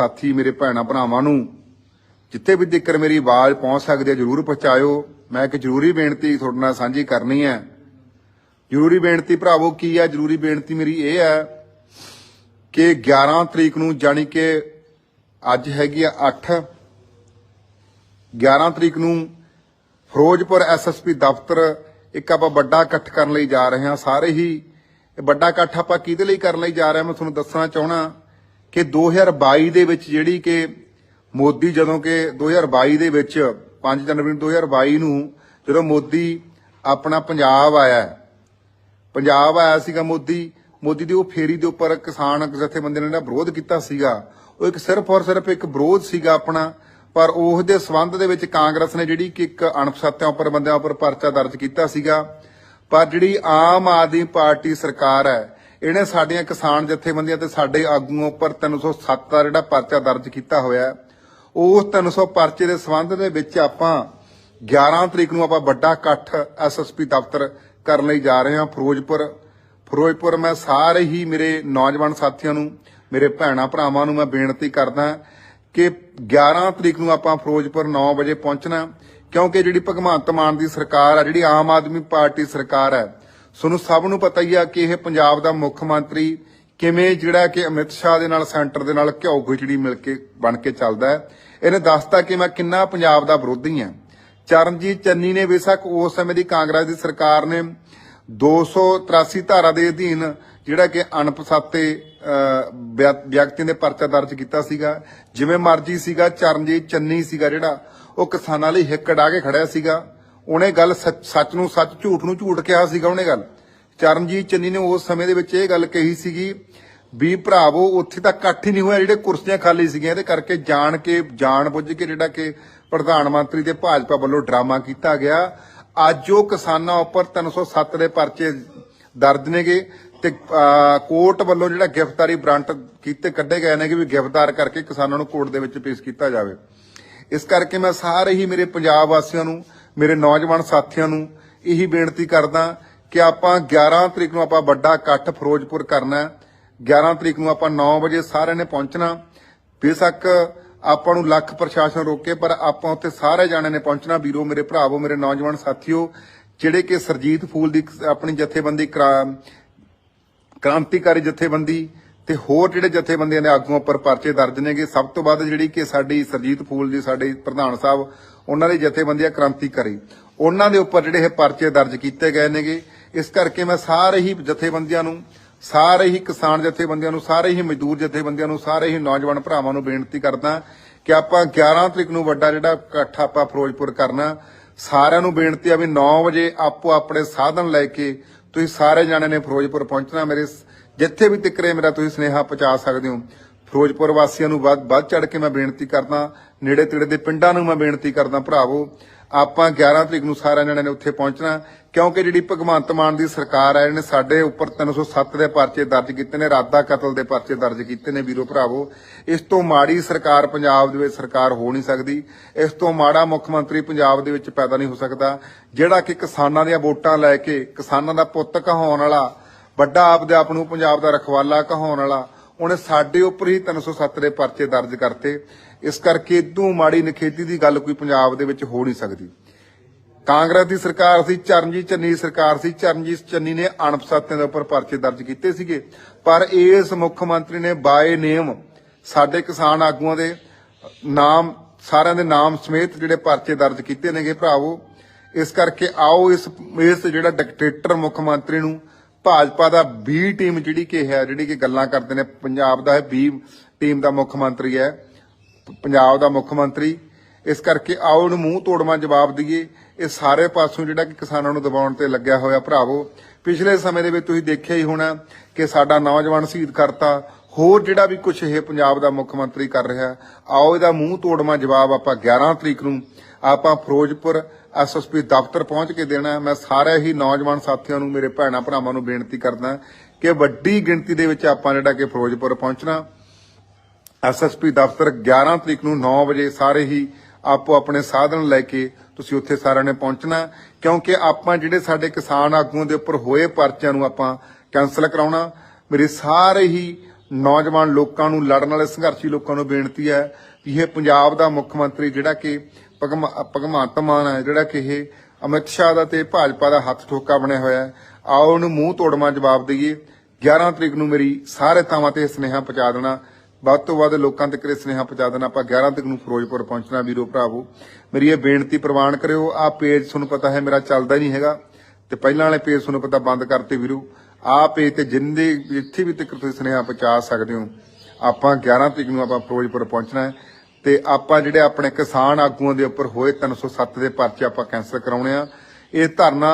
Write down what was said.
ਸਾਥੀ, ਮੇਰੇ ਭੈਣਾਂ, ਭਰਾਵਾਂ ਨੂੰ ਜਿੱਥੇ ਵੀ ਦਿੱਕਰ ਮੇਰੀ ਆਵਾਜ਼ ਪਹੁੰਚ ਸਕਦੀ ਹੈ, ਜਰੂਰ ਪਹੁੰਚਾਇਓ। ਮੈਂ ਇੱਕ ਜ਼ਰੂਰੀ ਬੇਨਤੀ ਤੁਹਾਡੇ ਨਾਲ ਸਾਂਝੀ ਕਰਨੀ ਹੈ। ਜ਼ਰੂਰੀ ਬੇਨਤੀ ਭਰਾਵੋ, ਕੀ ਹੈ? ਜ਼ਰੂਰੀ ਬੇਨਤੀ ਮੇਰੀ ਇਹ ਹੈ ਕਿ 11 ਤਰੀਕ ਨੂੰ ਜਾਣੀ ਕਿ ਅੱਜ ਹੈਗੀ ਆ 8 11 ਤਰੀਕ ਨੂੰ ਫਿਰੋਜ਼ਪੁਰ ਐਸਐਸਪੀ ਦਫ਼ਤਰ ਇੱਕ ਆਪਾਂ ਵੱਡਾ ਇਕੱਠ ਕਰਨ ਲਈ ਜਾ ਰਹੇ ਹਾਂ। ਸਾਰੇ ਹੀ ਇਹ ਵੱਡਾ ਇਕੱਠ ਆਪਾਂ ਕਿਹਦੇ ਲਈ ਕਰਨ ਲਈ ਜਾ ਰਹੇ ਹਾਂ, ਮੈਂ ਤੁਹਾਨੂੰ ਦੱਸਣਾ ਚਾਹਣਾ ਕਿ 2022 ਦੇ ਵਿੱਚ ਜਿਹੜੀ ਕਿ ਮੋਦੀ ਜਦੋਂ ਕਿ 2022 ਦੇ ਵਿੱਚ 5 ਜਨਵਰੀ 2022 ਨੂੰ ਜਦੋਂ ਮੋਦੀ ਆਪਣਾ ਪੰਜਾਬ ਆਇਆ ਪੰਜਾਬ ਆਇਆ ਸੀਗਾ ਮੋਦੀ ਮੋਦੀ ਦੀ ਉਹ ਫੇਰੀ ਦੇ ਉੱਪਰ ਕਿਸਾਨ ਜਥੇਬੰਦੀਆਂ ਨੇ ਜਿਹੜਾ ਵਿਰੋਧ ਕੀਤਾ ਸੀਗਾ। ਉਹ ਇੱਕ ਸਿਰਫ ਔਰ ਸਿਰਫ ਇੱਕ ਵਿਰੋਧ ਸੀਗਾ ਆਪਣਾ, ਪਰ ਉਸ ਦੇ ਸਬੰਧ ਦੇ ਵਿੱਚ ਕਾਂਗਰਸ ਨੇ ਜਿਹੜੀ ਕਿ ਇੱਕ ਅਣਪਛਾਤਿਆਂ ਉੱਪਰ, ਬੰਦਿਆਂ ਉੱਪਰ ਪਰਚਾ ਦਰਜ ਕੀਤਾ ਸੀਗਾ। ਪਰ ਜਿਹੜੀ ਆਮ ਆਦਮੀ ਪਾਰਟੀ ਸਰਕਾਰ ਹੈ ਇਹਨੇ ਸਾਡੀਆਂ ਕਿਸਾਨ ਜਥੇਬੰਦੀਆਂ ਤੇ ਸਾਡੇ ਆਗੂਆਂ ਉੱਪਰ 307 ਦਾ ਜਿਹੜਾ ਪਰਚਾ ਦਰਜ ਕੀਤਾ ਹੋਇਆ ਹੈ ਉਸ 300 ਪਰਚੇ ਦੇ ਸੰਬੰਧ ਦੇ ਵਿੱਚ ਆਪਾਂ 11 ਤਰੀਕ ਨੂੰ ਆਪਾਂ ਵੱਡਾ ਇਕੱਠ ਐਸਐਸਪੀ ਦਫ਼ਤਰ ਕਰਨ ਲਈ ਜਾ ਰਹੇ ਹਾਂ, ਫਿਰੋਜ਼ਪੁਰ। ਫਿਰੋਜ਼ਪੁਰ ਮੈਂ ਸਾਰੇ ਹੀ ਮੇਰੇ ਨੌਜਵਾਨ ਸਾਥੀਆਂ ਨੂੰ, ਮੇਰੇ ਭੈਣਾਂ ਭਰਾਵਾਂ ਨੂੰ ਮੈਂ ਬੇਨਤੀ ਕਰਦਾ ਕਿ 11 ਤਰੀਕ ਨੂੰ ਆਪਾਂ ਫਿਰੋਜ਼ਪੁਰ 9 ਵਜੇ ਪਹੁੰਚਣਾ ਕਿਉਂਕਿ ਜਿਹੜੀ ਭਗਵੰਤ ਮਾਨ ਦੀ ਸਰਕਾਰ ਹੈ, ਜਿਹੜੀ ਆਮ ਆਦਮੀ ਪਾਰਟੀ ਸਰਕਾਰ ਹੈ ਤੁਹਾਨੂੰ ਸਭ ਨੂੰ ਪਤਾ ਹੀ ਆ ਕਿ ਇਹ ਪੰਜਾਬ ਦਾ ਮੁੱਖ ਮੰਤਰੀ ਕਿਵੇਂ ਜਿਹੜਾ ਕਿ ਅਮਿਤ ਸ਼ਾਹ ਦੇ ਨਾਲ ਸੈਂਟਰ ਦੇ ਨਾਲ ਘਿਓ ਖਿਚੜੀ ਮਿਲ ਕੇ ਬਣ ਕੇ ਚੱਲਦਾ ਹੈ। ਇਹਨੇ ਦੱਸਤਾ ਕਿ ਮੈਂ ਕਿੰਨਾ ਪੰਜਾਬ ਦਾ ਵਿਰੋਧੀ ਹਾਂ। ਚਰਨਜੀਤ ਚੰਨੀ ਨੇ ਬੇਸ਼ੱਕ ਉਸ ਸਮੇਂ ਦੀ ਕਾਂਗਰਸ ਦੀ ਸਰਕਾਰ ਨੇ 283 ਧਾਰਾ ਦੇ ਅਧੀਨ ਜਿਹੜਾ ਕਿ ਅਣਪਛਾਤੇ ਅਹ, ਵਿਅਕਤੀਆਂ ਦੇ ਪਰਚਾ ਦਰਜ ਕੀਤਾ ਸੀਗਾ। ਜਿਵੇਂ ਮਰਜ਼ੀ ਸੀਗਾ ਚਰਨਜੀਤ ਚੰਨੀ ਸੀਗਾ ਜਿਹੜਾ ਉਹ ਕਿਸਾਨਾਂ ਲਈ ਹਿੱਕ ਡਾ ਕੇ ਖੜਿਆ ਸੀਗਾ। ਉਹਨੇ ਗੱਲ ਸੱਚ ਨੂੰ ਸੱਚ, ਝੂਠ ਨੂੰ ਝੂਠ ਕਿਹਾ ਸੀਗਾ ਉਹਨੇ ਗੱਲ। ਚਰਨਜੀਤ ਚੰਨੀ ਨੇ ਉਸ ਸਮੇਂ ਦੇ ਵਿੱਚ ਇਹ ਗੱਲ ਕਹੀ ਸੀਗੀ ਵੀ ਭਰਾਵੋ, ਉੱਥੇ ਤਾਂ ਇਕੱਠ ਹੀ ਨਹੀਂ ਹੋਇਆ, ਜਿਹੜੇ ਕੁਰਸੀਆਂ ਖਾਲੀ ਸੀਗੀਆਂ, ਇਹਦੇ ਕਰਕੇ ਜਾਣ ਕੇ, ਜਾਣ ਬੁੱਝ ਕੇ ਜਿਹੜਾ ਕਿ ਪ੍ਰਧਾਨ ਮੰਤਰੀ ਤੇ ਭਾਜਪਾ ਵੱਲੋਂ ਡਰਾਮਾ ਕੀਤਾ ਗਿਆ। ਅੱਜ ਉਹ ਕਿਸਾਨਾਂ ਉੱਪਰ 307 ਦੇ ਪਰਚੇ ਦਰਜ ਨੇਗੇ ਤੇ ਕੋਰਟ ਵੱਲੋਂ ਜਿਹੜਾ ਗ੍ਰਿਫਤਾਰੀ ਬ੍ਰਾਂਟ ਕੀਤੇ ਕੱਢੇ ਗਏ ਨੇ ਕਿ ਵੀ ਗ੍ਰਿਫਤਾਰ ਕਰਕੇ ਕਿਸਾਨਾਂ ਨੂੰ ਕੋਰਟ ਦੇ ਵਿੱਚ ਪੇਸ਼ ਕੀਤਾ ਜਾਵੇ। ਇਸ ਕਰਕੇ ਮੈਂ ਸਾਰੇ ਹੀ ਮੇਰੇ ਪੰਜਾਬ ਵਾਸੀਆਂ ਨੂੰ ਮੇਰੇ ਨੌਜਵਾਨ ਸਾਥੀਆਂ ਨੂੰ ਇਹੀ ਬੇਨਤੀ ਕਰਦਾ ਕਿ ਆਪਾਂ 11 ਤਰੀਕ ਨੂੰ ਆਪਾਂ ਵੱਡਾ ਇਕੱਠ ਫਿਰੋਜ਼ਪੁਰ ਕਰਨਾ ਹੈ। 11 ਤਰੀਕ ਨੂੰ ਆਪਾਂ 9 ਵਜੇ ਸਾਰਿਆਂ ਨੇ ਪਹੁੰਚਣਾ। ਬੇਸ਼ੱਕ ਆਪਾਂ ਨੂੰ ਲੱਖ ਪ੍ਰਸ਼ਾਸਨ ਰੋਕੇ, ਪਰ ਆਪਾਂ ਉੱਥੇ ਸਾਰੇ ਜਾਣਿਆਂ ਨੇ ਪਹੁੰਚਣਾ। ਵੀਰੋ, ਮੇਰੇ ਭਰਾਵੋ, ਮੇਰੇ ਨੌਜਵਾਨ ਸਾਥੀਓ, ਜਿਹੜੇ ਕਿ ਸਰਜੀਤ ਫੂਲ ਦੀ ਆਪਣੀ ਜਥੇਬੰਦੀ ਕਰਾ- ਕ੍ਰਾਂਤੀਕਾਰੀ ਜਥੇਬੰਦੀ ਤੇ ਹੋਰ ਜਿਹੜੇ ਜਥੇਬੰਦੀਆਂ ਦੇ ਆਗੂਆਂ ਉੱਪਰ ਪਰਚੇ ਦਰਜ ਨੇਗੇ। ਸਭ ਤੋਂ ਵੱਧ ਜਿਹੜੀ ਕਿ ਸਾਡੀ ਸਰਜੀਤ ਫੂਲ ਜੀ, ਸਾਡੇ ਪ੍ਰਧਾਨ ਸਾਹਿਬ ਉਹਨਾਂ ਦੀ ਜਥੇਬੰਦੀ ਕ੍ਰਾਂਤੀਕਾਰੀ ਉਹਨਾਂ ਦੇ ਉੱਪਰ ਜਿਹੜੇ ਇਹ ਪਰਚੇ ਦਰਜ ਕੀਤੇ ਗਏ ਨੇਗੇ, ਇਸ ਕਰਕੇ ਮੈਂ ਸਾਰੇ ਹੀ ਜਥੇਬੰਦੀਆਂ ਨੂੰ, ਸਾਰੇ ਹੀ ਕਿਸਾਨ ਜਥੇਬੰਦੀਆਂ ਨੂੰ, ਸਾਰੇ ਹੀ ਮਜ਼ਦੂਰ ਜਥੇਬੰਦੀਆਂ ਨੂੰ, ਸਾਰੇ ਹੀ ਨੌਜਵਾਨ ਭਰਾਵਾਂ ਨੂੰ ਬੇਨਤੀ ਕਰਦਾ ਕਿ ਆਪਾਂ 11 ਤਰੀਕ ਨੂੰ ਵੱਡਾ ਜਿਹੜਾ ਇਕੱਠ ਆਪਾਂ ਫਿਰੋਜ਼ਪੁਰ ਕਰਨਾ, ਸਾਰਿਆਂ ਨੂੰ ਬੇਨਤੀ ਆ ਵੀ 9 ਵਜੇ ਆਪੋ ਆਪਣੇ ਸਾਧਨ ਲੈ ਕੇ ਤੁਸੀਂ ਸਾਰੇ ਜਾਣੇ ਨੇ ਫਿਰੋਜ਼ਪੁਰ ਪਹੁੰਚਣਾ ਮੇਰੇ ਜਿੱਥੇ ਵੀ ਤਿਕਰੇ ਮੇਰਾ ਤੁਸੀਂ ਸਨੇਹਾ ਪਹੁੰਚਾ ਸਕਦੇ ਹੋ। ਫਿਰੋਜ਼ਪੁਰ ਵਾਸੀਆਂ ਨੂੰ ਵੱਧ ਵੱਧ ਚੜ ਕੇ ਮੈਂ ਬੇਨਤੀ ਕਰਦਾ, ਨੇੜੇ ਤੇੜੇ ਦੇ ਪਿੰਡਾਂ ਨੂੰ ਮੈਂ ਬੇਨਤੀ ਕਰਦਾ, ਭਰਾਵੋ, ਆਪਾਂ 11 ਤਰੀਕ ਨੂੰ ਸਾਰਿਆਂ ਜਣਿਆਂ ਨੇ ਉੱਥੇ ਪਹੁੰਚਣਾ, ਕਿਉਂਕਿ ਜਿਹੜੀ ਭਗਵੰਤ ਮਾਨ ਦੀ ਸਰਕਾਰ ਹੈ ਇਹਨੇ ਸਾਡੇ ਉੱਪਰ 307 ਦੇ ਪਰਚੇ ਦਰਜ ਕੀਤੇ ਨੇ ਰਾਦਾ ਕਤਲ ਦੇ ਪਰਚੇ ਦਰਜ ਕੀਤੇ ਨੇ, ਵੀਰੋ ਭਰਾਵੋ। ਇਸ ਤੋਂ ਮਾੜੀ ਸਰਕਾਰ ਪੰਜਾਬ ਦੇ ਵਿੱਚ ਸਰਕਾਰ ਹੋ ਨਹੀਂ ਸਕਦੀ, ਇਸ ਤੋਂ ਮਾੜਾ ਮੁੱਖ ਮੰਤਰੀ ਪੰਜਾਬ ਦੇ ਵਿੱਚ ਪੈਦਾ ਨਹੀਂ ਹੋ ਸਕਦਾ, ਜਿਹੜਾ ਕਿ ਕਿਸਾਨਾਂ ਦੀਆਂ ਵੋਟਾਂ ਲੈ ਕੇ ਕਿਸਾਨਾਂ ਦਾ ਪੁੱਤ ਕਹਾਉਣ ਵਾਲਾ, ਵੱਡਾ ਆਪਦੇ ਆਪ ਨੂੰ ਪੰਜਾਬ ਦਾ ਰਖਵਾਲਾ ਕਹਾਉਣ ਵਾਲਾ ਉਹਨੇ ਸਾਡੇ ਉੱਪਰ ਹੀ 307 ਦੇ ਪਰਚੇ ਦਰਜ ਕਰਤੇ। ਇਸ ਕਰਕੇ ਇਦੋਂ ਮਾੜੀ ਨਖੇਤੀ ਦੀ ਗੱਲ ਕੋਈ ਪੰਜਾਬ ਦੇ ਵਿੱਚ ਹੋ ਨਹੀਂ ਸਕਦੀ। ਕਾਂਗਰਸ ਦੀ ਸਰਕਾਰ ਸੀ, ਚਰਨਜੀਤ ਚੰਨੀ ਸਰਕਾਰ ਸੀ, ਚਰਨਜੀਤ ਚੰਨੀ ਨੇ ਅਣਪਛਾਤਿਆਂ ਦੇ ਉੱਪਰ ਪਰਚੇ ਦਰਜ ਕੀਤੇ ਸੀਗੇ। ਪਰ ਇਸ ਮੁੱਖ ਮੰਤਰੀ ਨੇ ਬਾਏ ਨੇਮ ਸਾਡੇ ਕਿਸਾਨ ਆਗੂਆਂ ਦੇ ਨਾਮ, ਸਾਰਿਆਂ ਦੇ ਨਾਮ ਸਮੇਤ ਜਿਹੜੇ ਪਰਚੇ ਦਰਜ ਕੀਤੇ ਨੇਗੇ ਭਰਾਵੋ। ਇਸ ਕਰਕੇ ਆਓ ਇਸ ਇਸ ਜਿਹੜਾ ਡਿਕਟੇਟਰ ਮੁੱਖ ਮੰਤਰੀ ਨੂੰ ਭਾਜਪਾ ਦਾ ਬੀ ਟੀਮ ਜਿਹੜੀ ਕਿ ਹੈ, ਜਿਹੜੀ ਕਿ ਗੱਲਾਂ ਕਰਦੇ ਨੇ, ਪੰਜਾਬ ਦਾ ਹੈ ਬੀ ਟੀਮ ਦਾ ਮੁੱਖ ਮੰਤਰੀ ਹੈ, ਪੰਜਾਬ ਦਾ ਮੁੱਖ ਮੰਤਰੀ। ਇਸ ਕਰਕੇ ਆਓ ਨੂੰ ਮੂੰਹ ਤੋੜਵਾ ਜਵਾਬ ਦਈਏ। ਇਹ ਸਾਰੇ ਪਾਸੋਂ ਜਿਹੜਾ ਕਿ ਕਿਸਾਨਾਂ ਨੂੰ ਦਬਾਉਣ ਤੇ ਲੱਗਿਆ ਹੋਇਆ ਭਰਾਵੋ, ਪਿਛਲੇ ਸਮੇਂ ਦੇ ਵਿੱਚ ਤੁਸੀਂ ਦੇਖਿਆ ਹੀ ਹੋਣਾ ਕਿ ਸਾਡਾ ਨੌਜਵਾਨ ਸ਼ਹੀਦ ਕਰਤਾ ਹੋਰ ਜਿਹੜਾ ਵੀ ਕੁਝ ਇਹ ਪੰਜਾਬ ਦਾ ਮੁੱਖ ਮੰਤਰੀ ਕਰ ਰਿਹਾ, ਆਓ ਇਹਦਾ ਮੂੰਹ ਤੋੜਵਾ ਜਵਾਬ ਆਪਾਂ 11 ਤਰੀਕ ਨੂੰ ਆਪਾਂ ਫਿਰੋਜ਼ਪੁਰ ਐਸਐਸਪੀ ਦਫ਼ਤਰ ਪਹੁੰਚ ਕੇ ਦੇਣਾ। ਮੈਂ ਸਾਰੇ ਹੀ ਨੌਜਵਾਨ ਸਾਥੀਆਂ ਨੂੰ, ਮੇਰੇ ਭੈਣਾਂ ਭਰਾਵਾਂ ਨੂੰ ਬੇਨਤੀ ਕਰਦਾ ਕਿ ਵੱਡੀ ਗਿਣਤੀ ਦੇ ਵਿੱਚ ਆਪਾਂ ਜਿਹੜਾ ਕਿ ਫਿਰੋਜ਼ਪੁਰ ਪਹੁੰਚਣਾ। ਐਸਐਸਪੀ ਦਫ਼ਤਰ 11 ਤਰੀਕ ਨੂੰ 9 ਵਜੇ ਸਾਰੇ ਹੀ ਆਪੋ ਆਪਣੇ ਸਾਧਨ ਲੈ ਕੇ ਤੁਸੀਂ ਉੱਥੇ ਸਾਰਿਆਂ ਨੇ ਪਹੁੰਚਣਾ, ਕਿਉਂਕਿ ਆਪਾਂ ਜਿਹੜੇ ਸਾਡੇ ਕਿਸਾਨ ਆਗੂਆਂ ਦੇ ਉੱਪਰ ਹੋਏ ਪਰਚਿਆਂ ਨੂੰ ਆਪਾਂ ਕੈਨਸਲ ਕਰਾਉਣਾ। ਮੇਰੇ ਸਾਰੇ ਹੀ ਨੌਜਵਾਨ ਲੋਕਾਂ ਨੂੰ ਲੜਨ ਵਾਲੇ, ਸੰਘਰਸ਼ੀ ਲੋਕਾਂ ਨੂੰ ਬੇਨਤੀ ਹੈ ਕਿ ਇਹ ਪੰਜਾਬ ਦਾ ਮੁੱਖ ਮੰਤਰੀ ਜਿਹੜਾ ਕਿ ਭਗਮ- ਭਗਵੰਤ ਮਾਨ ਹੈ, ਜਿਹੜਾ ਕਿ ਇਹ ਅਮਿਤ ਸ਼ਾਹ ਦਾ ਤੇ ਭਾਜਪਾ ਦਾ ਹੱਥ ਠੋਕਾ ਬਣਿਆ ਹੋਇਆ ਹੈ। ਆਓ ਉਹਨੂੰ ਮੂੰਹ ਤੋੜਮਾ ਜਵਾਬ ਦਈਏ। 11 ਤਰੀਕ ਨੂੰ ਮੇਰੀ ਸਾਰੇ ਥਾਵਾਂ ਤੇ ਇਹ ਸੁਨੇਹਾ ਪਹੁੰਚਾ ਦੇਣਾ। ਵੱਧ ਤੋਂ ਵੱਧ ਲੋਕਾਂ ਤੱਕ ਇਹ ਸੁਨੇਹਾ ਪਹੁੰਚਾ ਦੇਣਾ। ਆਪਾਂ 11 ਤਰੀਕ ਨੂੰ ਫਿਰੋਜ਼ਪੁਰ ਪਹੁੰਚਣਾ ਵੀਰੋ ਭਰਾਵੋ। ਮੇਰੀ ਇਹ ਬੇਨਤੀ ਪ੍ਰਵਾਨ ਕਰਿਓ। ਆਹ ਪੇਜ ਤੁਹਾਨੂੰ ਪਤਾ ਹੈ, ਮੇਰਾ ਚੱਲਦਾ ਹੀ ਨਹੀਂ ਹੈਗਾ। ਤੇ ਪਹਿਲਾਂ ਵਾਲੇ ਪੇਜ ਤੁਹਾਨੂੰ ਪਤਾ ਬੰਦ ਕਰਤੇ ਵੀਰੋ। ਆਪ ਪੇਜ ਤੇ ਜਿੰਦੇ ਜਿੱਥੇ ਵੀ ਤੱਕ ਤੁਸੀਂ ਸੁਨੇਹਾ ਪਹੁੰਚਾ ਸਕਦੇ ਹੋ, ਆਪਾਂ 11 ਤਰੀਕ ਨੂੰ ਆਪਾਂ ਫਿਰੋਜ਼ਪੁਰ ਪਹੁੰਚਣਾ ਹੈ ਤੇ ਆਪਾਂ ਜਿਹੜੇ ਆਪਣੇ ਕਿਸਾਨ ਆਗੂਆਂ ਦੇ ਉੱਪਰ ਹੋਏ 307 ਦੇ ਪਰਚੇ ਆਪਾਂ ਕੈਂਸਲ ਕਰਾਉਣੇ ਆ। ਇਹ ਧਰਨਾ